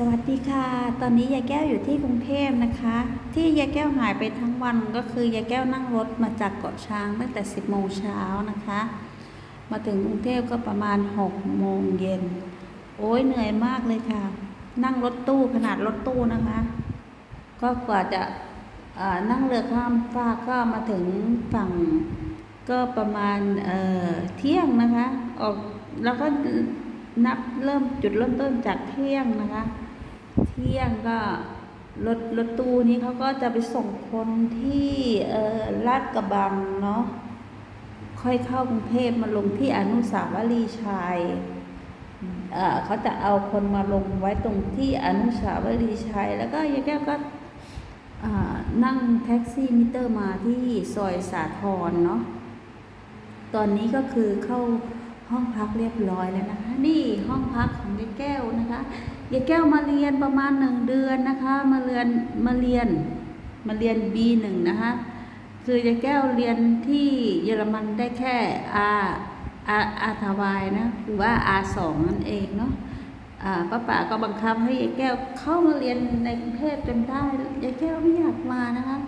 สวัสดีค่ะ ตอนนี้ยายแก้วอยู่ที่กรุงเทพนะคะ ที่ยายแก้วหายไปทั้งวันก็คือยายแก้วนั่งรถมาจากเกาะช้างตั้งแต่ 10โมงเช้านะคะ มาถึงกรุงเทพก็ประมาณ6โมงเย็น โอ้ยเหนื่อยมากเลยค่ะ นั่งรถตู้ขนาดรถตู้นะคะ ก็กว่าจะนั่งเรือข้ามฟากก็มาถึงฝั่งก็ประมาณเเที่ยงนะคะ ออกแล้วก็นับเริ่มจุดเริ่มต้นจากเที่ยงนะคะ เที่ยงก็รถรถตู้นี้เขาก็จะไปส่งคนที่เออลาดกระบังเนาะค่อยเข้ากรุงเทพมาลงที่อนุสาวรีย์ชัยเออเขาจะเอาคนมาลงไว้ตรงที่อนุสาวรีย์ชัย แล้วก็ยายแก้วก็นั่งแท็กซี่มิเตอร์มาที่ซอยสาทรเนาะ ตอนนี้ก็คือเข้าห้องพักเรียบร้อยแล้วนะคะ นี่ห้องพักของ แก้วนะคะยายแก้วมาเรียนประมาณหนึ่งเดือนนะคะ มาเรียนมาเรียนมาเรียน B1 นะคะคือยายแก้วเรียนที่เยอรมันได้แค่ R R R ทวายนะหรือว่า R2 นั่นเองเนาะอ่าป้าป๋าก็บังคับให้ยายแก้วเข้ามาเรียนในกรุงเทพจนได้ยายแก้วไม่อยากมานะคะ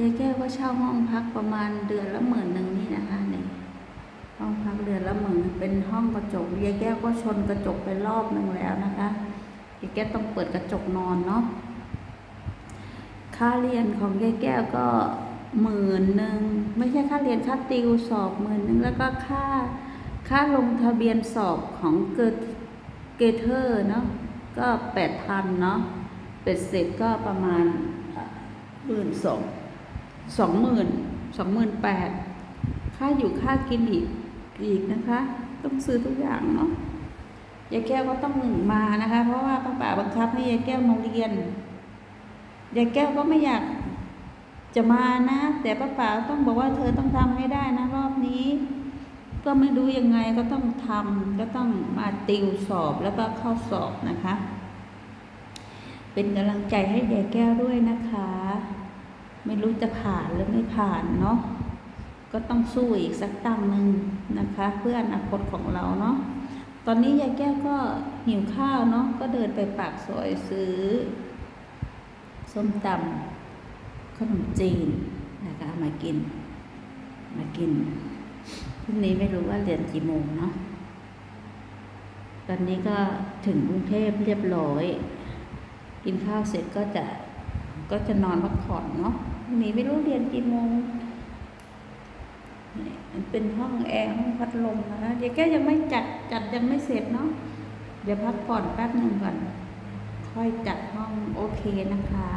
ยายแก้วก็เช่าห้องพักประมาณเดือนละหมื่นหนึ่งนี่นะคะนี่ ห้องพักเดือนละหมื่นเป็นห้องกระจกยายแก้วก็ชนกระจกไปรอบหนึ่งแล้วนะคะยายแก้วต้องเปิดกระจกนอนเนาะค่าเรียนของยายแก้วก็หมื่นหนึ่งไม่ใช่ค่าเรียนค่าติวสอบหมื่นหนึ่งแล้วก็ค่าค่าลงทะเบียนสอบของเกิดเกเทอร์เนาะก็แปดพันเนาะเป็ดเสร็จก็ประมาณหมื่นสองสองหมื่นสองหมื่นแปดค่าอยู่ค่ากินอีก อีกนะคะ ต้องซื้อทุกอย่างเนาะยายแก้วก็ต้องมานะคะ เพราะว่าป้าป่าบังคับให้ยายแก้วมาเรียนยายแก้วก็ไม่อยากจะมานะ แต่ป้าป่าต้องบอกว่าเธอต้องทำให้ได้นะรอบนี้ ก็ไม่รู้ยังไงก็ต้องทำก็ต้องมาติวสอบแล้วก็เข้าสอบนะคะ เป็นกำลังใจให้ยายแก้วด้วยนะคะ ไม่รู้จะผ่านหรือไม่ผ่านเนาะ ก็ต้องสู้อีกสักตั้งหนึ่งนะคะ เพื่ออนาคตของเราเนาะตอนนี้ยายแก้วก็หิวข้าวเนาะก็เดินไปปากซอยซื้อ ส้มตำขนมจีนนะคะมากิน มากินพรุ่งนี้ไม่รู้ว่าเรียนกี่โมงเนาะตอนนี้ก็ถึงกรุงเทพเรียบร้อย กินข้าวเสร็จก็จะก็จะนอนพักผ่อนเนาะพรุ่งนี้ไม่รู้เรียนกี่โมง มันเป็นห้องแอร์ห้องพัดลมนะคะเดี๋ยวแกยังไม่จัดจัดยังไม่เสร็จเนาะเดี๋ยวพักผ่อนแป๊บหนึ่งก่อน ค่อยจัดห้องโอเคนะคะ